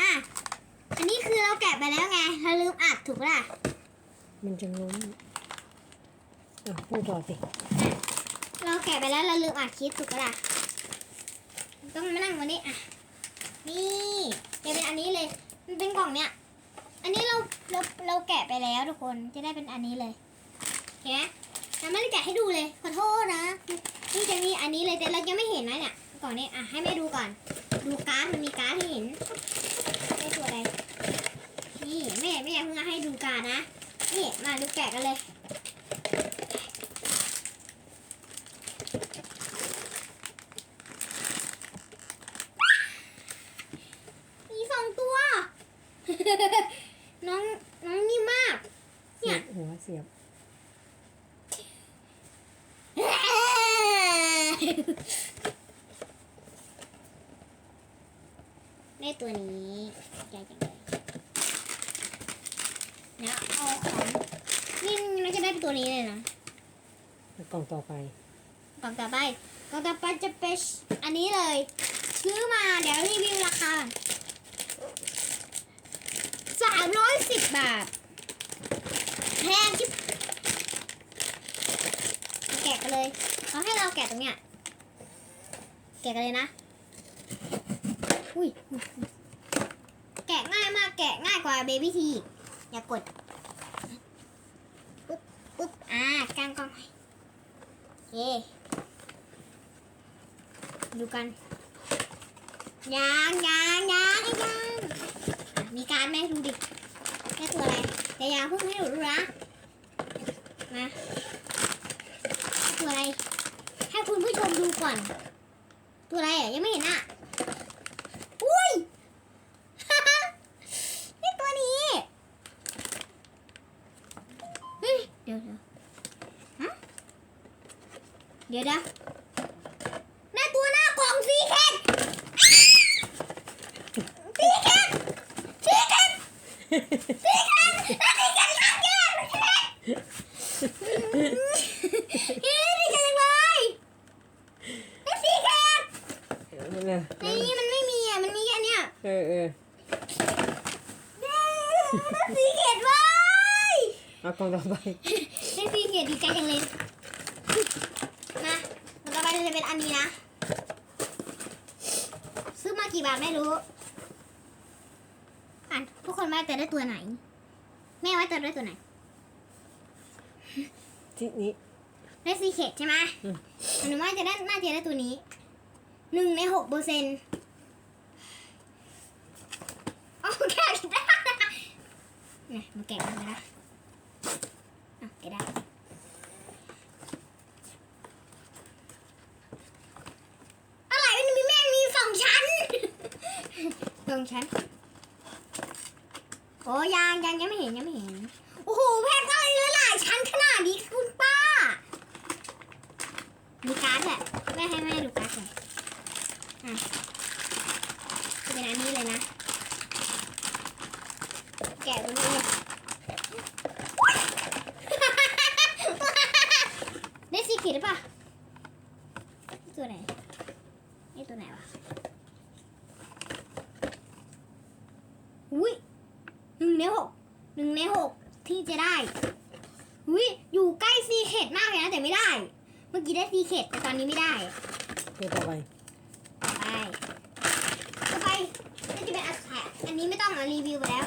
อะ อันนี้คือเราแกะไปแล้วไงเราลืมอัดถูกปะล่ะมันจะงุ้มอะพูดต่อสิ เราแกะไปแล้วเราลืมอัดคลิปถูกปะล่ะต้องมานั่งวันนี้อะ นี่จะเป็นอันนี้เลย มันเป็นกล่องเนี้ย อันนี้เราเราเราแกะไปแล้วทุกคนจะได้เป็นอันนี้เลยเห็นไหมเราไม่ได้แกะให้ดูเลยขอโทษนะนี่จะมีอันนี้เลยแต่เรายังไม่เห็นนะเนี่ยกล่องนี้อะให้แม่ดูก่อน ดูการ์ดมันมีการ์ดให้เห็นได้ตัวอะไร นี่แม่แม่เพิ่งให้ดูการ์ดนะ นี่มาดูแกะกันเลย มีสองตัว น้องน้องนี่มาก เสียบหัวเสียบได้ตัวนี้ใหญ่จังเลย แล้วเอาของนี่เราจะได้ตัวนี้เลยนะแล้วกล่องต่อไปกล่องต่อไปกล่องต่อไปจะเป็นอันนี้เลย ซื้อมาเดี๋ยวรีวิวราคาสามร้อยสิบบาทแพงชิบแกะกันเลยเขาให้เราแกะตรงเนี้ยแกะกันเลยนะ อุ้ยอุ๊ยอุ๊ยแกะง่ายมากแกะง่ายกว่าเบบี้ทีอ อย่ากดปึ๊บปึ๊บอ่ากางกล้องให้โอเคดูกันยางยางยางยางมีการไหมดูดิได้ตัวอะไรแต่ยาเพิ่งให้หนูดูนะมาตัวอะไรให้คุณผู้ชมดูก่อน ตัวอะไรอะยังไม่เห็นอะ อุ้ย นี่ตัวนี้เฮ้ยเดี๋ยวเดี๋ยวฮะ เดี๋ยวเดี๋ยวหน้าตัวหน้ากล่องซีเค็ดซีเค็ดซีเค็ดซีเค็ดแล้วซีเค็ดรักแย่ซีเค็ดเฮ้ยดีใจจังเลยแล้วซีเค็ดนั่นน่ะในนี้มันไม่มีอะ มันมีแค่เนี้ยเออเออแล้วซีเค็ดเว้ยเอากล่องต่อไป ได้ซีเค็ดดีใจจังเลยมาต่อ ไปจะเป็นอันนี้นะ ซื้อมากี่บาทไม่รู้ อ่านทุกคนว่าจะได้ตัวไหน แม่ว่าจะได้ตัวไหน ที่นี้ ได้ซีเคทใช่ไหมอืม หนูว่าจะได้น่าจะได้ตัวนี้ หนึ่งในหกเปอร์เซ็นต์โอ้แกะได้เนี่ยมันแกะมาแล้วอะแกะได้ อะไรมันมีแม่งมีสองชั้น ฉัน โอ้ยังยังยังไม่เห็นยังไม่เห็น โอ้โหแพชรก็เลยหลายชั้นขนาดนี้คุณป้า มีการ์ดแหละแม่ให้แม่ดูการ์ดหน่อยอะเป็นอันนี้เลยนะ แกะตัวนี้เลย ได้สีขีดหรือเปล่านี่ตัวไหนนี่ตัวไหนวะอุ้ยหนึ่งในหกหนึ่งในหกที่จะได้อุ้ยอยู่ใกล้ซีเข็ดมากเลยนะแต่ไม่ได้ เมื่อกี้ได้ซีเข็ดแต่ต อนนี้ไม่ได้ตัวต่อไปต่อไปต่อไปน่าจะเป็นอันสุดท้ายอันนี้ไม่ต้องมารีวิวไปแล้ว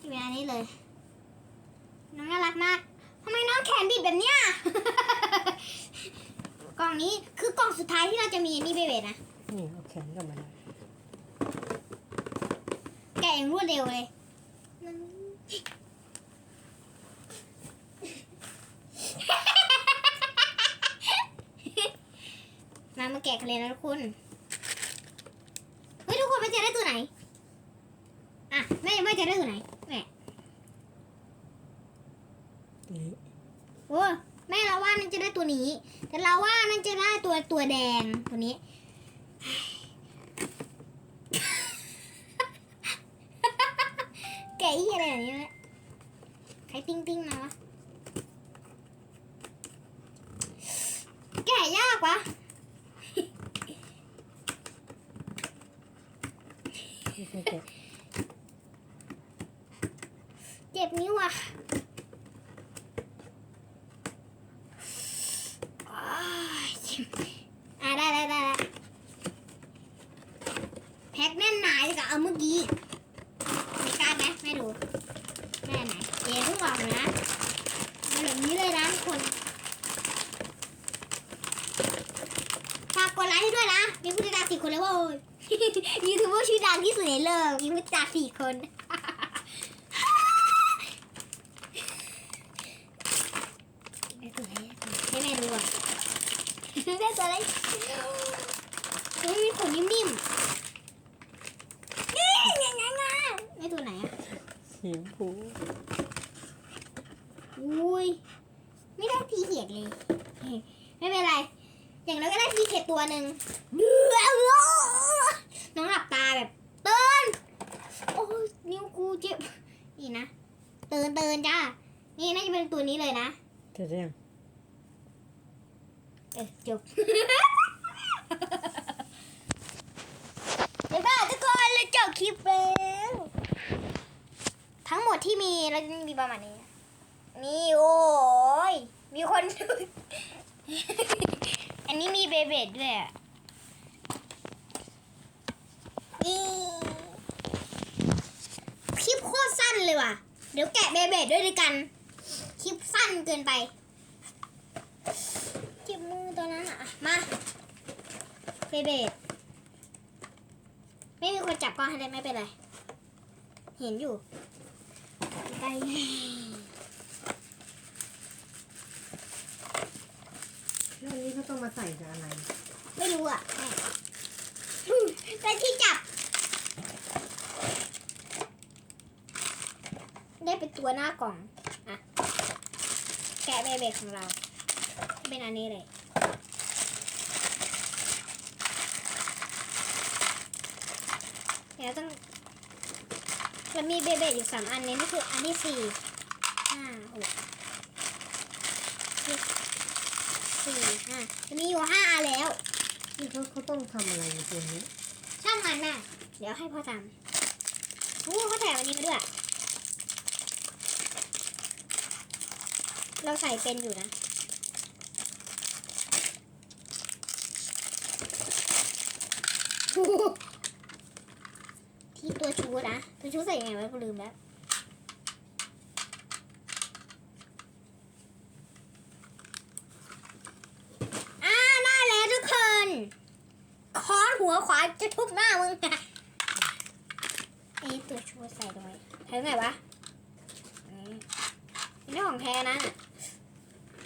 จะเป็นอันนี้เลย น้องน่ารักมากทำไมน้องแขนบิดแบบเนี้ย กล่องนี้คือกล่องสุดท้ายที่เราจะมีอันนี้เบเบนะ นี่เอาแขนกลับมาได้แกะอย่างรวดเร็วเลย มาแกะกันเลยนะทุกคนเฮ้ยทุกคนไม่จะได้ตัวไหน อะแม่ไม่จะได้ตัวไหนแม่โอ้แม่เราว่านั่นจะได้ตัวนี้ แต่เราว่านั่นจะได้ตัวตัวแดงตัวนี้แกะอีอะไรอย่างนี้เลยใครติ้งติ้งมาวะแกะยากวะ ไม่ใช่แกะเจ็บนิ้วอะอ้ายเจ็บอะได้ได้ได้แพ็คแน่นหนาเลยกับเอาเมื่อกี้ไม่กล้าไหมไม่ดูแม่ไหนเจ๊เพิ่งบอกนะมาแบบนี้เลยนะทุกคนฝากกดไลค์ให้ด้วยนะมีผู้ติดตามสี่คนแล้วเว้ย ยูทูบเบอร์ชื่อดังที่สุดในโลกมีผู้ติดตามสี่คนได้ตัวอะไรให้แม่ดูอะได้ตัวอะไรเฮ้ยมีขนนิ่มๆนี่งางางาได้ตัวไหนอะสีชมพูอุ้ยไม่ได้ทีเขียดเลย ไม่เป็นไร อย่างน้อยก็ได้ทีเขียดตัวหนึ่ง น้องหลับตาแบบเตือนโอ้ยนิ้วกูเจ็บนี่นะเตือนเตือนจ้านี่น่าจะเป็นตัวนี้เลยนะเสร็จยังเออจบเดี๋ยวบ้าทุกคนเราจบคลิปแล้วทั้งหมดที่มีเราจะมีประมาณนี้นี่โอ้ยมีคน อันนี้มีเบเบดด้วยอะนี่คลิปโคตร สั้นเลยว่ะ เดี๋ยวแกะเบเบดด้วยด้วยกัน คลิปสั้นเกินไปเจ็บมือตัวนั้นอะ มาเบเบดไม่มีคนจับกล้องให้ได้ไม่เป็นไร เห็นอยู่ ไปแล้วอันนี้เขาต้องมาใส่กับอะไร ไม่รู้อะแม่อืมแต่ที่จับ ได้เป็น ตัวหน้ากล่องอะแกะเบเบดของเรา เป็นอันนี้เลย เดี๋ยวต้องเรามีเบเบดอยู่สามอันนี้นี่คืออันที่สี่ห้าหกเจ็ดสี่ห้าจะมีอยู่ห้าอันแล้ว นี่เขาเขาต้องทำอะไรในตัวนี้ ช่างมันแม่เดี๋ยวให้พ่อทำอู้เขาแถมอันนี้มาด้วย เราใส่เป็นอยู่นะ ที่ตัวชูนะ ตัวชูใส่ยังไงวะกูลืมแล้วอ่าได้แล้วทุกคนค้อนหัวขวาจะทุบหน้ามึงไอ้ตัวชูใส่ตรงไหนใส่ตรงไหนวะนี่นี่ของแท้นะ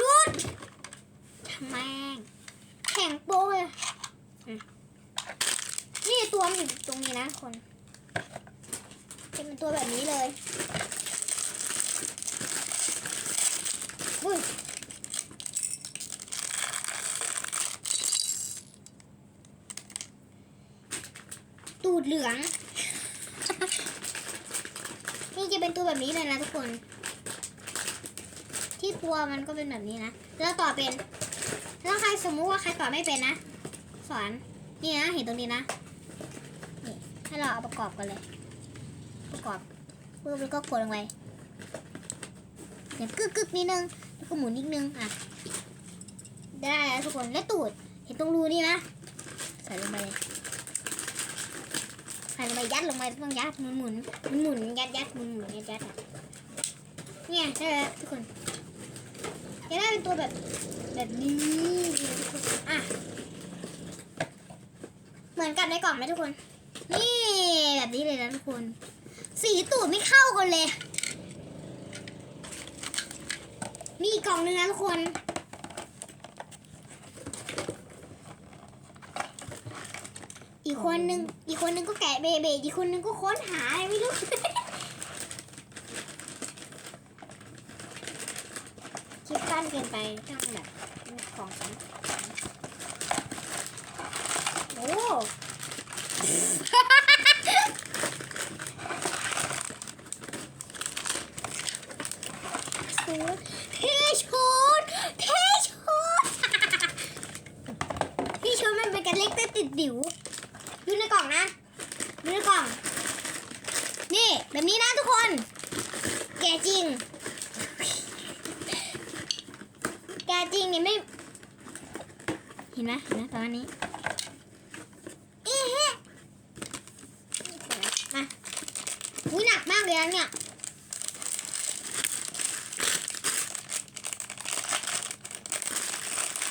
รูดทำแม่งแข็งโป้เลยอืมนี่ตัวมันอยู่ตรงนี้นะคนจะเป็นตัวแบบนี้เลยอุ้ย ตูด เหลือง นี่จะเป็นตัวแบบนี้เลยนะทุกคน ที่ตัวมันก็เป็นแบบนี้นะ แล้วต่อเป็นถ้าใครสมมุติว่าใครต่อไม่เป็นนะ สอน นี่นะ เห็นตรงนี้นะ นี่ให้เราเอาประกอบกันเลย ประกอบเพื่อแล้วก็กดลงไปอย่างกึกกึกนิดนึง แล้วก็หมุนนิดนึง อะ ได้แล้วทุกคน และตูด เห็นตรงรูนี่นะ ใส่ลงไปเลย ใส่ลงไปยัดลงไปต้องยัดหมุนหมุนหมุนหมุนยัดยัดหมุนหมุนยัดยัดอะเนี่ยได้แล้วทุกคนจะได้เป็นตัวแบบแบบนี้ทุกคนอะเหมือนกับในกล่องไหมทุกคน นี่แบบนี้เลยนะทุกคน สีตูดไม่เข้ากันเลย มีอีกกล่องนึงนะทุกคน อีกคนนึงอีกคนนึงก็แกะเบเบอีกคนนึงก็ค้นหาอะไรไม่รู้ คลิปสั้นเกินไปต้องแบบของสำคัญโอ้ชุดเทชุดเทชุดที่ชุดมันเป็นกันเล็กแต่ติดดิว ดูในกล่องนะ ดูในกล่อง แบบนี้นะทุกคน แกะจริง แกะจริงนี่ไม่ เห็ นไหมเห็นไหมตอนนี้เอ๊ะมาอุ้ยหนักมากเลยนะเนี่ย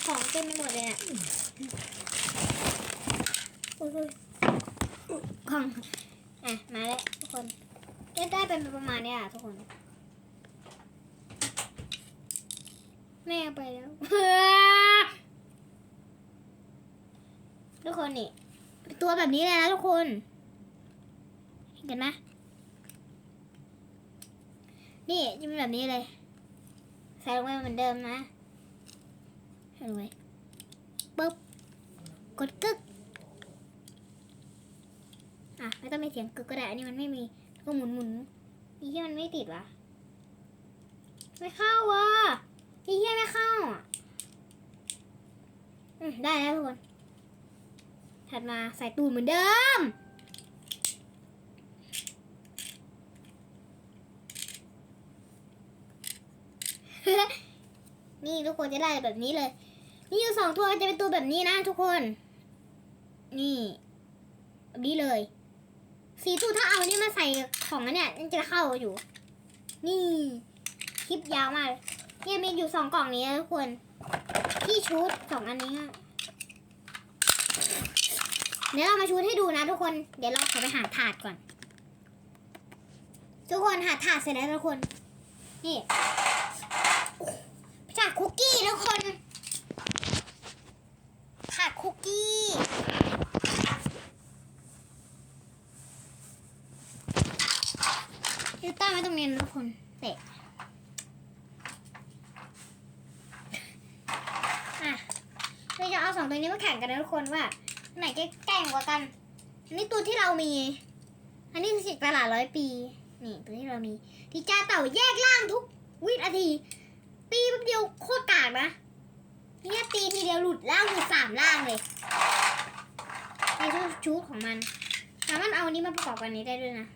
ของเต็มไปหมดเลยอะโอ้ยของอะ มาแล้วทุกคน ได้ได้เป็นประมาณเนี้ยอะทุกคน แม่เอาไปแล้ว ทุก คนนี่เป็นตัวแบบนี้เลยนะทุกคนเห็นกันไหมนี่จะเป็นแบบนี้เลยใส่ลงไปเหมือนเดิมนะใส่ลงไปปุ๊บกดกึกอะไม่ต้องมีเสียงกึกก็ได้อันนี้มันไม่มีก็หมุนหมุนนี่ที่มันไม่ติดวะไม่เข้าวะนี่ที่ไม่เข้าอะได้แล้วทุกคน ถัดมาใส่ตูนเหมือนเดิม นี่ทุกคนจะได้แบบนี้เลย นี่อยู่สองตัวจะเป็นตัวแบบนี้นะทุกคน นี่แบบนี้เลย สีตูถ้าเอานี่มาใส่ของอันเนี่ยมันจะเข้าอยู่ นี่คลิปยาวมากเนี่ยมีอยู่สองกล่องนี้นะทุกคน ที่ชุดสองอันนี้อะ เดี๋ยวเรามาชุดให้ดูนะทุกคน เดี๋ยวเราขอไปหาถาดก่อน ทุกคนหาถาดเสร็จแล้วทุกคน นี่ถาดคุกกี้ทุกคน ถาดคุกกี้ยูต้าไม่ต้องเรียนทุกคนเตะอะเราจะเอาสองตัวนี้มาแข่งกันนะทุกคนว่า ไหนจะแก่งกว่ากัน อันนี้ตัวที่เรามี อันนี้คือสิตลาดร้อยปี นี่ตัวที่เรามีที่จ้าเต่าแยกล่างทุกวินาทีตีแป๊บเดียวโคตรกากนะเนี่ยตีทีเดียวหลุดล่างหลุดสามล่างเลยในชุดชุดของมันสามารถเอาอันนี้มาประกอบกันนี้ได้ด้วยนะ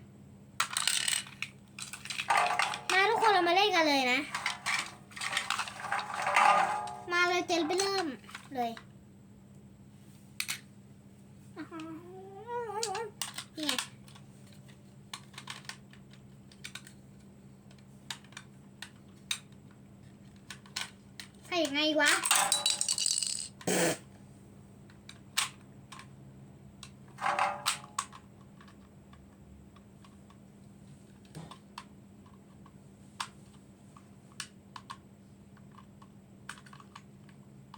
มาทุกคนเรามาเล่นกันเลยนะ มาเลยเจนไปเริ่มเลย นี่ไงใส่ยังไงวะ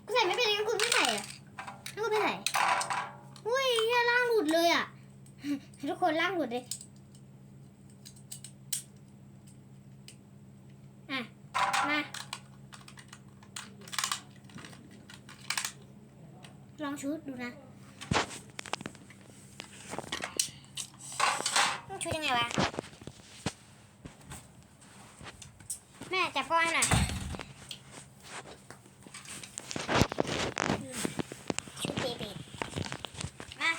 กูใส่ไม่เป็นงั้นคุณไม่ใส่อะแล้วกูไม่ใส่อุ้ยเหี้ยล่างหลุ ดเลยอะ ทุกคนล่างหลุดเลยอะ มา ลองชุดดูนะต้องชุดยังไงวะ แม่จับก้อนหน่อย ชุดเบบีมา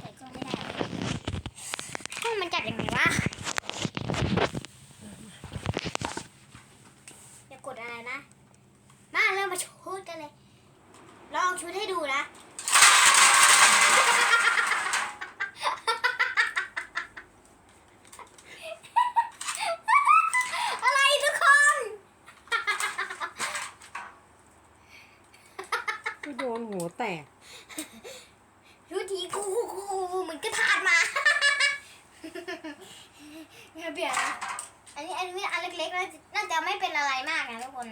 ใส่ก็ไม่ได้ห้องมันจัดยังไงวะ อย่ากดอะไรนะ มาเริ่มมาชุดกันเลย ลองชุดให้ดูนะ อะไรทุกคน ก็โดนหัวแตกดูทีกูกูกูเหมือนกระถาดมาไม่เปลี่ยนนะอันนี้อันนี้อันเล็กๆน่าจะน่าจะไม่เป็นอะไรมากนะทุกคน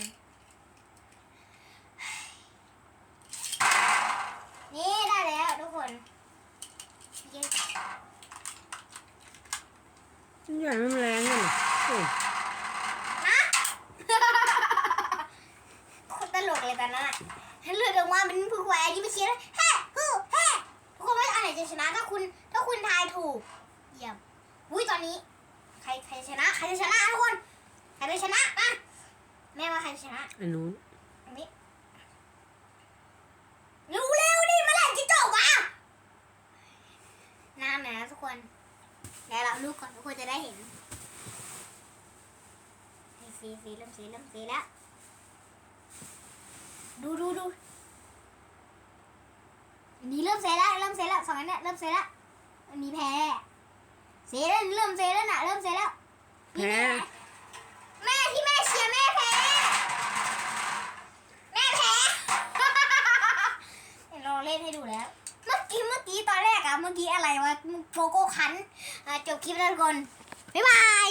นี่ได้แล้วทุกคนเย้ใหญ่ไม่แรงเลยโอ้ยฮะโคนตลกเลยตอนนั้นอะ เลือดออกมาเป็นผู้แหวยิ้มไปเชียร์เฮ้ฮู้เฮ้ทุกคนว่าอันไหนจะชนะถ้าคุณถ้าคุณทายถูก เยี่ยมอุ้ยตอนนี้ ใครใครชนะ ใครจะชนะทุกคนใครจะชนะมาแม่ว่าใครจะชนะอันนู้นอันนี้เร็วเร็วๆดิเมื่อไหร่จะจบวะกคนเดี๋ยวเราลูกก่อนทุกคนจะได้เห็นนี่สีสีเริ่มสีเริ่มสีแล้ว ดูดูดูอันนี้เริ่มเซแล้วเริ่มเซแล้วสองอันเนี้ยเริ่มเซแล้วอันนี้แพ้เซแล้วเริ่มเซแล้วน่ะเริ่มเซแล้วแพ้แม่ที่แม่เชียร์แม่แพ้แม่แพ้เดี๋ยวเราเล่นให้ดูแล้ว เมื่อกี้เมื่อกี้ตอนแรกอะเมื่อกี้อะไรวะโกโก้คันอะจบคลิปแล้วทุกคนบ๊ายบาย